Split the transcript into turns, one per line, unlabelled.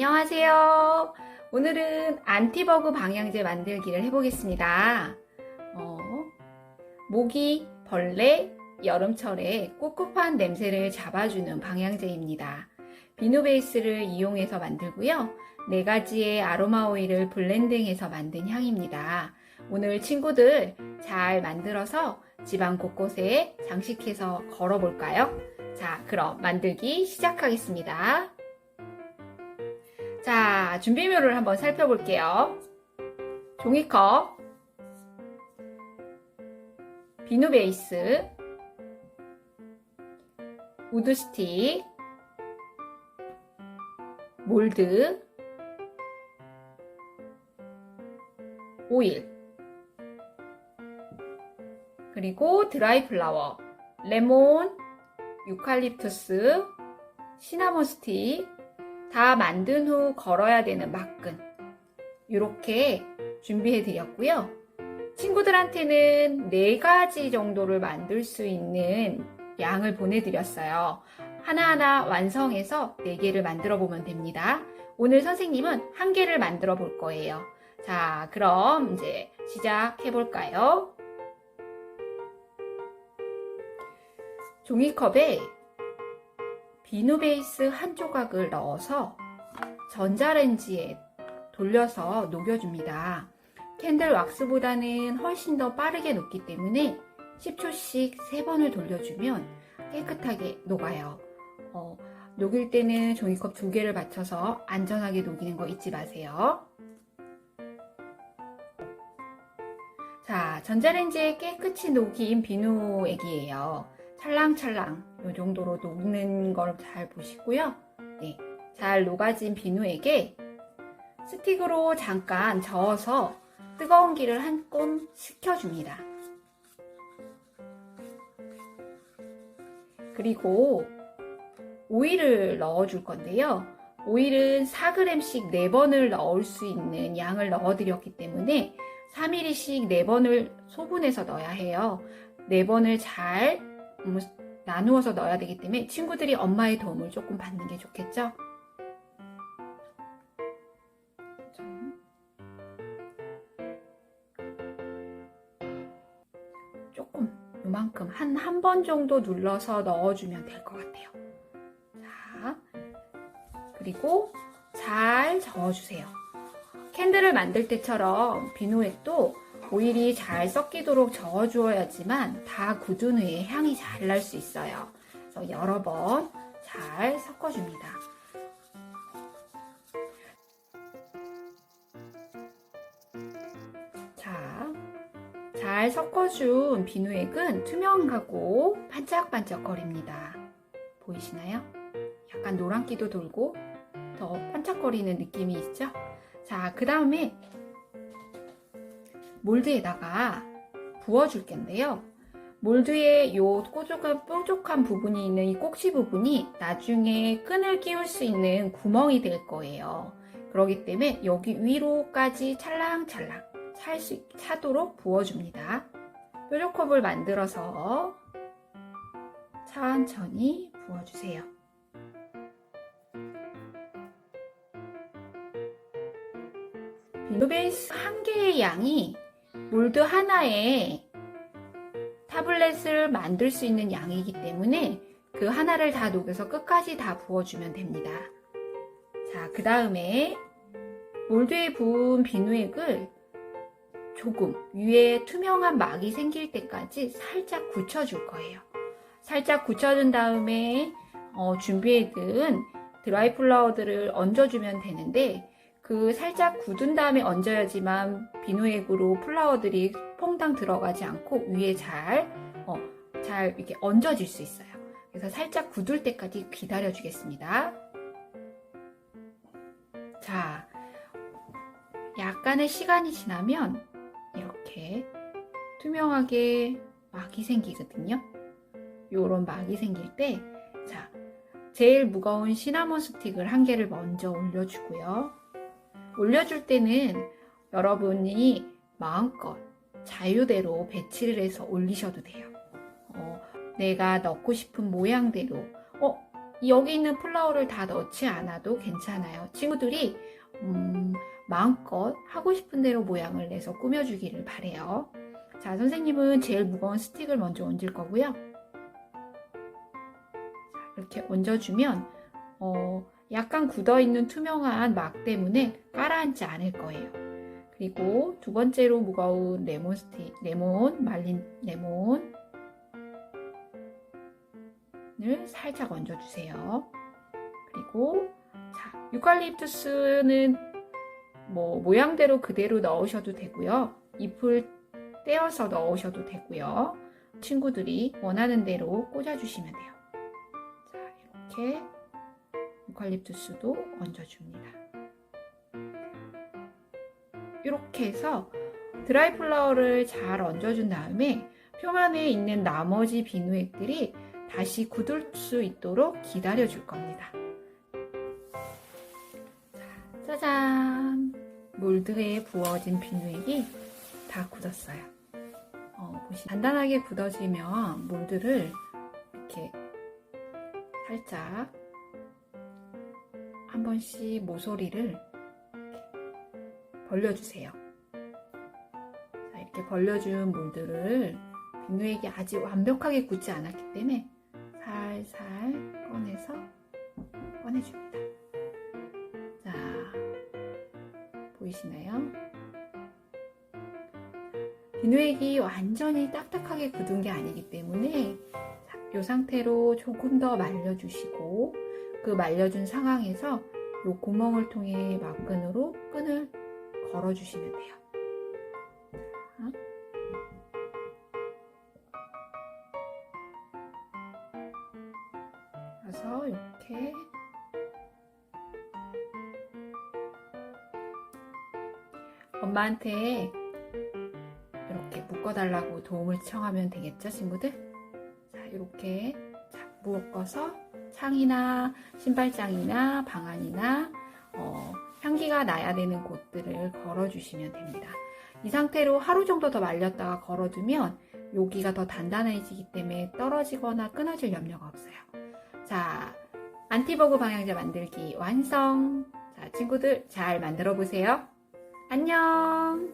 안녕하세요. 오늘은 안티버그 방향제 만들기를 해보겠습니다. 어, 모기, 벌레, 여름철에 꿉꿉한 냄새를 잡아주는 방향제입니다. 비누 베이스를 이용해서 만들고요. 네 가지의 아로마 오일을 블렌딩해서 만든 향입니다. 오늘 친구들 잘 만들어서 집안 곳곳에 장식해서 걸어볼까요? 자, 그럼 만들기 시작하겠습니다. 자, 준비물을 한번 살펴볼게요. 종이컵, 비누 베이스, 우드 스틱, 몰드, 오일, 그리고 드라이 플라워, 레몬, 유칼립투스, 시나몬 스틱, 다 만든 후 걸어야 되는 막근. 이렇게 준비해 드렸고요. 친구들한테는 네 가지 정도를 만들 수 있는 양을 보내드렸어요. 하나하나 완성해서 네 개를 만들어 보면 됩니다. 오늘 선생님은 한 개를 만들어 볼 거예요. 자, 그럼 이제 시작해 볼까요? 종이컵에 비누 베이스 한 조각을 넣어서 전자레인지에 돌려서 녹여줍니다. 캔들 왁스보다는 훨씬 더 빠르게 녹기 때문에 10초씩 3번을 돌려주면 깨끗하게 녹아요. 어, 녹일 때는 종이컵 두 개를 받쳐서 안전하게 녹이는 거 잊지 마세요. 자, 전자레인지에 깨끗이 녹인 비누액이에요. 찰랑찰랑 이 정도로 녹는 걸 잘 보시고요. 네, 잘 녹아진 비누액에 스틱으로 잠깐 저어서 뜨거운 기를 한 꼼 식혀줍니다. 그리고 오일을 넣어줄 건데요. 오일은 4g씩 4번을 넣을 수 있는 양을 넣어드렸기 때문에 3mm씩 4번을 소분해서 넣어야 해요. 4번을 잘 음, 나누어서 넣어야 되기 때문에 친구들이 엄마의 도움을 조금 받는 게 좋겠죠? 조금 요만큼 한 한 번 정도 눌러서 넣어주면 될 것 같아요. 자, 그리고 잘 저어주세요. 캔들을 만들 때처럼 비누액도 오일이 잘 섞이도록 저어 주어야지만 다 굳은 후에 향이 잘 날 수 있어요. 그래서 여러 번 잘 섞어줍니다. 자, 잘 섞어준 비누액은 투명하고 반짝반짝거립니다. 보이시나요? 약간 노란기도 돌고 더 반짝거리는 느낌이 있죠? 자, 그 다음에 몰드에다가 부어줄 건데요. 몰드에 요 뾰족한, 뾰족한 부분이 있는 이 꼭지 부분이 나중에 끈을 끼울 수 있는 구멍이 될 거예요. 그렇기 때문에 여기 위로까지 찰랑찰랑 찰 수, 차도록 부어줍니다. 뾰족컵을 만들어서 천천히 부어주세요. 비누베이스 한 개의 양이 몰드 하나에 타블렛을 만들 수 있는 양이기 때문에 그 하나를 다 녹여서 끝까지 다 부어주면 됩니다. 자, 그 다음에 몰드에 부은 비누액을 조금 위에 투명한 막이 생길 때까지 살짝 굳혀줄 거예요. 살짝 굳혀준 다음에 어, 준비해둔 드라이 플라워들을 얹어주면 되는데 그 살짝 굳은 다음에 얹어야지만 비누액으로 플라워들이 퐁당 들어가지 않고 위에 잘, 어, 잘 이렇게 얹어질 수 있어요. 그래서 살짝 굳을 때까지 기다려 주겠습니다. 자, 약간의 시간이 지나면 이렇게 투명하게 막이 생기거든요. 요런 막이 생길 때, 자, 제일 무거운 시나몬 스틱을 한 개를 먼저 올려주고요. 올려줄 때는 여러분이 마음껏 자유대로 배치를 해서 올리셔도 돼요. 어, 내가 넣고 싶은 모양대로, 어, 여기 있는 플라워를 다 넣지 않아도 괜찮아요. 친구들이 음, 마음껏 하고 싶은 대로 모양을 내서 꾸며주기를 바래요. 자, 선생님은 제일 무거운 스틱을 먼저 얹을 거고요. 자, 이렇게 얹어주면 어, 약간 굳어있는 투명한 막 때문에 가라앉지 않을 거예요. 그리고 두 번째로 무거운 레몬 스틱, 레몬, 말린 레몬, 을 살짝 얹어주세요. 그리고 자, 유칼립투스는 뭐 모양대로 그대로 넣으셔도 되고요. 잎을 떼어서 넣으셔도 되고요. 친구들이 원하는 대로 꽂아주시면 돼요. 자, 이렇게 유칼립투스도 얹어줍니다. 이렇게 해서 드라이 플라워를 잘 얹어준 다음에 표면에 있는 나머지 비누액들이 다시 굳을 수 있도록 기다려 줄 겁니다. 자, 짜잔! 몰드에 부어진 비누액이 다 굳었어요. 어, 단단하게 굳어지면 몰드를 이렇게 살짝 한 번씩 모서리를 벌려주세요. 자, 이렇게 벌려준 몰드를 비누액이 아직 완벽하게 굳지 않았기 때문에 살살 꺼내서 꺼내줍니다. 자, 보이시나요? 비누액이 완전히 딱딱하게 굳은 게 아니기 때문에 이 상태로 조금 더 말려주시고 그 말려준 상황에서 이 구멍을 통해 막끈으로 끈을 걸어주시면 돼요. 자. 그래서 이렇게 엄마한테 이렇게 묶어달라고 도움을 청하면 되겠죠, 친구들? 자, 이렇게 자, 묶어서 창이나 신발장이나 방 안이나 어, 향기가 나야 되는 곳들을 걸어주시면 됩니다. 이 상태로 하루 정도 더 말렸다가 걸어두면 여기가 더 단단해지기 때문에 떨어지거나 끊어질 염려가 없어요. 자, 안티버그 방향제 만들기 완성! 자, 친구들 잘 만들어 보세요. 안녕!